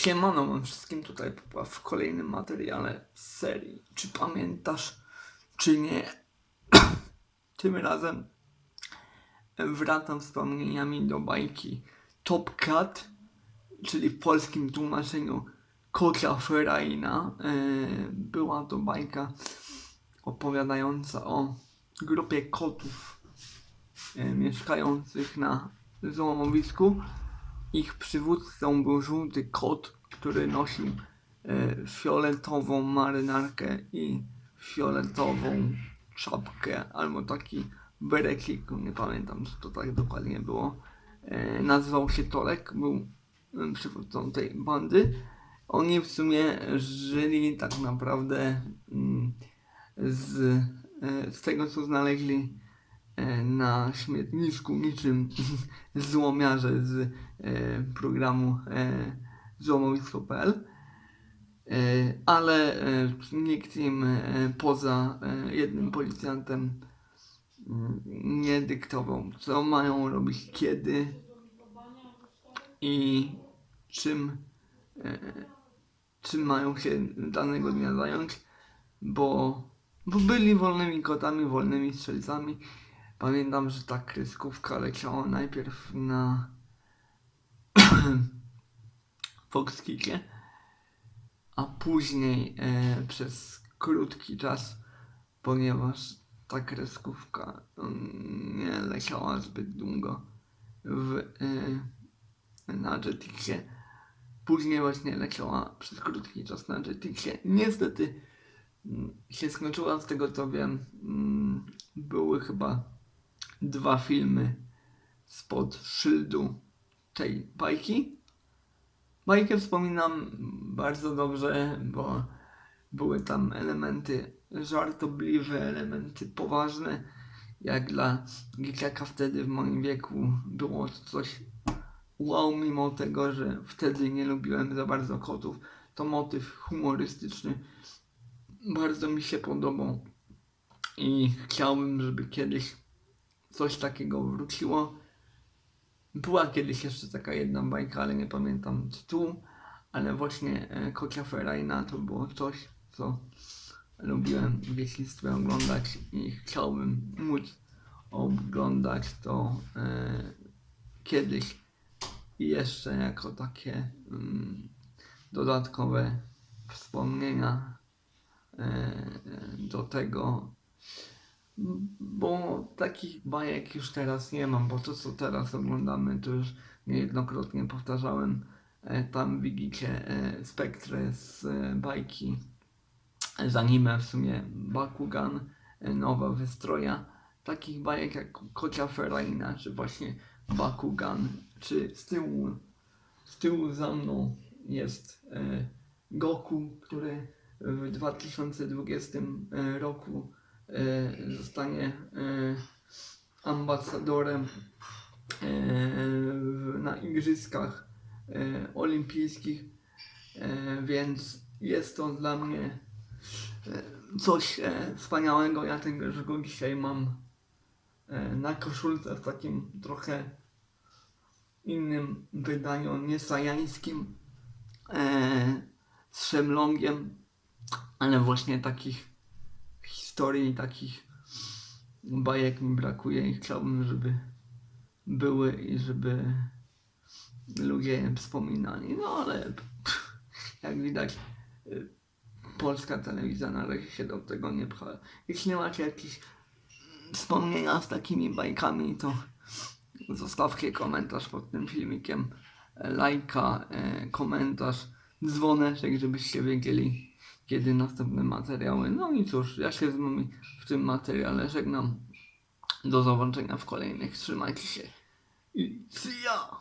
Siemano wam wszystkim tutaj w kolejnym materiale z serii. Czy pamiętasz, czy nie? Tym razem wracam wspomnieniami do bajki Top Cat, czyli w polskim tłumaczeniu Kocia Ferraina. Yy, Była to bajka opowiadająca o grupie kotów yy, mieszkających na złomowisku. Ich przywódcą był żółty kot, który nosił e, fioletową marynarkę i fioletową czapkę, albo taki berecik, nie pamiętam co to tak dokładnie było. E, nazywał się Tolek, był e, przywódcą tej bandy. Oni w sumie żyli tak naprawdę mm, z, e, z tego co znaleźli na śmietnisku niczym złomiarze z e, programu e, złomowisko.pl e, ale e, nikt im e, poza e, jednym policjantem mm, nie dyktował, co mają robić, kiedy i czym, e, czym mają się danego dnia zająć, bo, bo byli wolnymi kotami, wolnymi strzelcami. Pamiętam, że ta kreskówka leciała najpierw na Foxkicie, a później e, przez krótki czas, ponieważ ta kreskówka mm, nie leciała zbyt długo w, e, na Jetixie. Później właśnie leciała przez krótki czas na Jetixie. Niestety mm, się skończyła, z tego co wiem, mm, były chyba dwa filmy spod szyldu tej bajki. Bajkę wspominam bardzo dobrze, bo były tam elementy żartobliwe, elementy poważne. Jak dla dzieciaka wtedy w moim wieku było coś wow, mimo tego, że wtedy nie lubiłem za bardzo kotów. To motyw humorystyczny bardzo mi się podobał i chciałbym, żeby kiedyś coś takiego wróciło. Była kiedyś jeszcze taka jedna bajka, ale nie pamiętam tytułu, ale właśnie e, Kocia Ferajna to było coś, co lubiłem w dzieciństwie oglądać i chciałbym móc oglądać to e, kiedyś i jeszcze jako takie mm, dodatkowe wspomnienia e, do tego bo takich bajek już teraz nie mam, bo to co teraz oglądamy, to już niejednokrotnie powtarzałem. E, Tam widzicie e, spektrę z e, bajki z anime, w sumie Bakugan, nowa wystroja. Takich bajek jak Kocia Ferraina, czy właśnie Bakugan, czy z tyłu, z tyłu za mną jest Goku, który w 2020 roku zostanie e, ambasadorem e, na Igrzyskach e, Olimpijskich, e, więc jest to dla mnie e, coś e, wspaniałego. Ja tego go dzisiaj mam e, na koszulce w takim trochę innym wydaniu, nie sajańskim, e, z szemlongiem, ale właśnie takich historii, takich bajek mi brakuje i chciałbym, żeby były i żeby ludzie je wspominali. No ale pff, jak widać, y, polska telewizja na razie się do tego nie pcha. Jeśli macie jakieś wspomnienia z takimi bajkami, to zostawcie komentarz pod tym filmikiem, lajka, e, komentarz, dzwoneczek, żebyście wiedzieli, kiedy następne materiały. No i cóż, ja się z wami w tym materiale żegnam. Do zobaczenia w kolejnych. Trzymajcie się. I see ya!